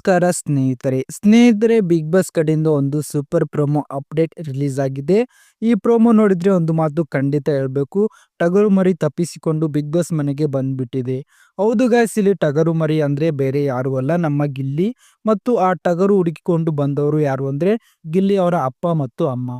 ನಮಸ್ಕಾರ ಸ್ನೇಹಿತರೆ. ಸ್ನೇಹಿತರೆ ಬಿಗ್ ಬಾಸ್ ಕಡೆಯಿಂದ ಒಂದು ಸೂಪರ್ ಪ್ರೊಮೋ ಅಪ್ಡೇಟ್ ರಿಲೀಸ್ ಆಗಿದೆ. ಈ ಪ್ರೊಮೋ ನೋಡಿದ್ರೆ ಒಂದು ಮಾತು ಖಂಡಿತ ಹೇಳಬೇಕು. ಟಗರು ಮರಿ ತಪ್ಪಿಸಿಕೊಂಡು ಬಿಗ್ ಬಾಸ್ ಮನೆಗೆ ಬಂದ್ಬಿಟ್ಟಿದೆ. ಹೌದು ಗಾಯ್ಸ್ ಇಲ್ಲಿ ಟಗರು ಮರಿ ಅಂದ್ರೆ ಬೇರೆ ಯಾರು ಅಲ್ಲ, ನಮ್ಮ ಗಿಲ್ಲಿ. ಮತ್ತು ಆ ಟಗರು ಹುಡುಕಿಕೊಂಡು ಬಂದವರು ಯಾರು ಅಂದ್ರೆ ಗಿಲ್ಲಿ ಅವರ ಅಪ್ಪ ಮತ್ತು ಅಮ್ಮ.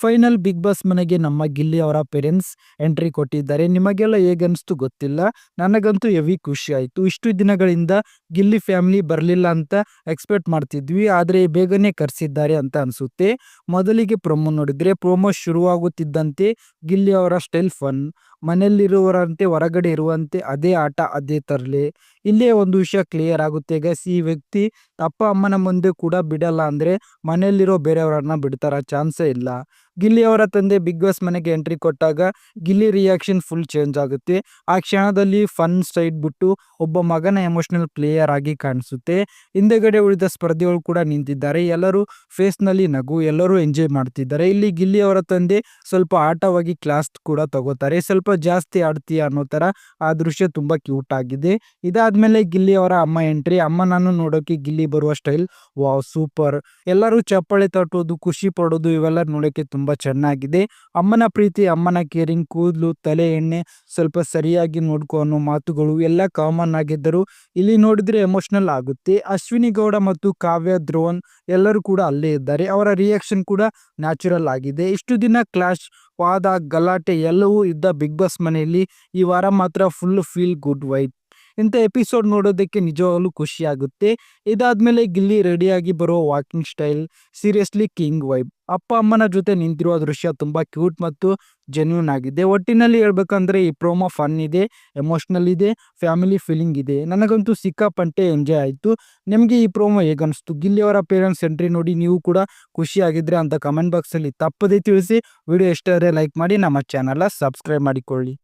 ಫೈನಲ್ ಬಿಗ್ ಬಾಸ್ ಮನೆಗೆ ನಮ್ಮ ಗಿಲ್ಲಿ ಅವರ ಪೇರೆಂಟ್ಸ್ ಎಂಟ್ರಿ ಕೊಟ್ಟಿದ್ದಾರೆ. ನಿಮಗೆಲ್ಲ ಹೇಗನ್ನಿಸ್ತು ಗೊತ್ತಿಲ್ಲ. ನನಗಂತೂ ಹೆವಿ ಖುಷಿ ಆಯಿತು. ಇಷ್ಟು ದಿನಗಳಿಂದ ಗಿಲ್ಲಿ ಫ್ಯಾಮಿಲಿ ಬರಲಿಲ್ಲ ಅಂತ ಎಕ್ಸ್ಪೆಕ್ಟ್ ಮಾಡ್ತಿದ್ವಿ. ಆದರೆ ಬೇಗನೆ ಕರೆಸಿದ್ದಾರೆ ಅಂತ ಅನಿಸುತ್ತೆ. ಮೊದಲಿಗೆ ಪ್ರೊಮೋ ನೋಡಿದರೆ ಪ್ರೊಮೋ ಶುರುವಾಗುತ್ತಿದ್ದಂತೆ ಗಿಲ್ಲಿ ಅವರ ಸ್ಟೈಲ್ ಫನ್ ಮನೆಯಲ್ಲಿರುವರಂತೆ ಹೊರಗಡೆ ಇರುವಂತೆ ಅದೇ ಆಟ, ಅದೇ ತರಲೆ. ಇಲ್ಲೇ ಒಂದು ವಿಷಯ ಕ್ಲಿಯರ್ ಆಗುತ್ತೆ ಗೈಸ್ ಈ ವ್ಯಕ್ತಿ ಅಪ್ಪ ಅಮ್ಮನ ಮುಂದೆ ಕೂಡ ಬಿಡಲ್ಲ ಅಂದರೆ ಮನೆಯಲ್ಲಿರೋ ಬೇರೆಯವರನ್ನ ಬಿಡ್ತಾರ. ಚಾನ್ಸೇ ಇಲ್ಲ. ಗಿಲ್ಲಿ ಅವರ ತಂದೆ ಬಿಗ್ ಬಾಸ್ ಮನೆಗೆ ಎಂಟ್ರಿ ಕೊಟ್ಟಾಗ ಗಿಲ್ಲಿ ರಿಯಾಕ್ಷನ್ ಫುಲ್ ಚೇಂಜ್ ಆಗುತ್ತೆ. ಆ ಕ್ಷಣದಲ್ಲಿ ಫನ್ ಸೈಡ್ ಬಿಟ್ಟು ಒಬ್ಬ ಮಗನ ಎಮೋಷನಲ್ ಪ್ಲೇಯರ್ ಆಗಿ ಕಾಣಿಸುತ್ತೆ. ಹಿಂದೆಗಡೆ ಉಳಿದ ಸ್ಪರ್ಧಿಗಳು ಕೂಡ ನಿಂತಿದ್ದಾರೆ. ಎಲ್ಲರೂ ಫೇಸ್ನಲ್ಲಿ ನಗು, ಎಲ್ಲರೂ ಎಂಜಾಯ್ ಮಾಡ್ತಿದ್ದಾರೆ. ಇಲ್ಲಿ ಗಿಲ್ಲಿ ಅವರ ತಂದೆ ಸ್ವಲ್ಪ ಆಟವಾಗಿ ಕ್ಲಾಸ್ ಕೂಡ ತಗೋತಾರೆ. ಸ್ವಲ್ಪ ಜಾಸ್ತಿ ಆಡ್ತೀಯ ಅನ್ನೋ ಥರ ಆ ದೃಶ್ಯ ತುಂಬ ಕ್ಯೂಟ್ ಆಗಿದೆ. ಇದಾದ್ಮೇಲೆ ಗಿಲ್ಲಿ ಅವರ ಅಮ್ಮ ಎಂಟ್ರಿ ಅಮ್ಮ ನಾನು ನೋಡೋಕೆ ಗಿಲ್ಲಿ ಬರುವ ಸ್ಟೈಲ್ ವಾವ್ ಸೂಪರ್ ಎಲ್ಲರೂ ಚಪ್ಪಾಳೆ ತಟ್ಟೋದು, ಖುಷಿ ಪಡೋದು, ಇವೆಲ್ಲ ನೋಡೋಕೆ ತುಂಬ ಚೆನ್ನಾಗಿದೆ. ಅಮ್ಮನ ಪ್ರೀತಿ, ಅಮ್ಮನ ಕೇರಿಂಗ್, ಕೂದಲು, ತಲೆ, ಎಣ್ಣೆ ಸ್ವಲ್ಪ ಸರಿಯಾಗಿ ನೋಡ್ಕೊ ಅನ್ನೋ ಮಾತುಗಳು ಎಲ್ಲ ಕಾಮನ್ ಆಗಿದ್ದರು ಇಲ್ಲಿ ನೋಡಿದ್ರೆ ಎಮೋಷನಲ್ ಆಗುತ್ತೆ. ಅಶ್ವಿನಿ ಗೌಡ ಮತ್ತು ಕಾವ್ಯ, ಧ್ರುವನ್ ಎಲ್ಲರೂ ಕೂಡ ಅಲ್ಲೇ ಇದ್ದಾರೆ. ಅವರ ರಿಯಾಕ್ಷನ್ ಕೂಡ ನ್ಯಾಚುರಲ್ ಆಗಿದೆ. ಇಷ್ಟು ದಿನ ಕ್ಲಾಶ್ ವಾದ ಗಲಾಟೆ ಎಲ್ಲವೂ ಇದ್ದ ಬಿಗ್ ಬಾಸ್ ಮನೆಯಲ್ಲಿ ಈ ವಾರ ಮಾತ್ರ ಫುಲ್ ಫೀಲ್ ಗುಡ್ ವೈಟ್ ಇಂಥ ಎಪಿಸೋಡ್ ನೋಡೋದಕ್ಕೆ ನಿಜವಾಗಲೂ ಖುಷಿ ಆಗುತ್ತೆ ಇದಾದ್ಮೇಲೆ ಗಿಲ್ಲಿ ರೆಡಿಯಾಗಿ ಬರೋ walking style, seriously king vibe. ಅಪ್ಪ ಅಮ್ಮನ ಜೊತೆ ನಿಂತಿರುವ ದೃಶ್ಯ ತುಂಬ ಕ್ಯೂಟ್ ಮತ್ತು ಜೆನ್ಯೂನ್ ಆಗಿದೆ. ಒಟ್ಟಿನಲ್ಲಿ ಹೇಳ್ಬೇಕಂದ್ರೆ ಈ ಪ್ರೋಮೋ ಫನ್ ಇದೆ, ಎಮೋಷ್ನಲ್ ಇದೆ, ಫ್ಯಾಮಿಲಿ ಫೀಲಿಂಗ್ ಇದೆ. ನನಗಂತೂ ಸಿಕ್ಕಾಪಟ್ಟೆ ಎಂಜಾಯ್ ಆಯಿತು. ನಿಮಗೆ ಈ ಪ್ರೋಮೋ ಹೇಗನ್ನಿಸ್ತು ಗಿಲ್ಲಿ ಅವರ ಪೇರೆಂಟ್ಸ್ ಎಂಟ್ರಿ ನೋಡಿ ನೀವು ಕೂಡ ಖುಷಿಯಾಗಿದ್ರೆ ಅಂತ ಕಮೆಂಟ್ ಬಾಕ್ಸಲ್ಲಿ ತಪ್ಪದೇ ತಿಳಿಸಿ. ವಿಡಿಯೋ ಇಷ್ಟ ಲೈಕ್ ಮಾಡಿ, ನಮ್ಮ ಚಾನಲ್ನ ಸಬ್ಸ್ಕ್ರೈಬ್ ಮಾಡಿಕೊಳ್ಳಿ.